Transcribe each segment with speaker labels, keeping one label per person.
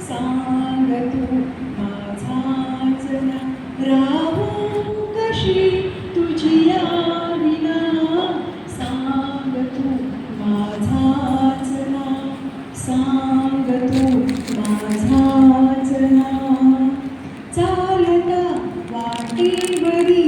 Speaker 1: सांग तू माझाच राहू कशी तुझी विना सांग तू माझाच सांग तू माझाच चालता वाटी बरी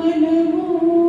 Speaker 1: my name.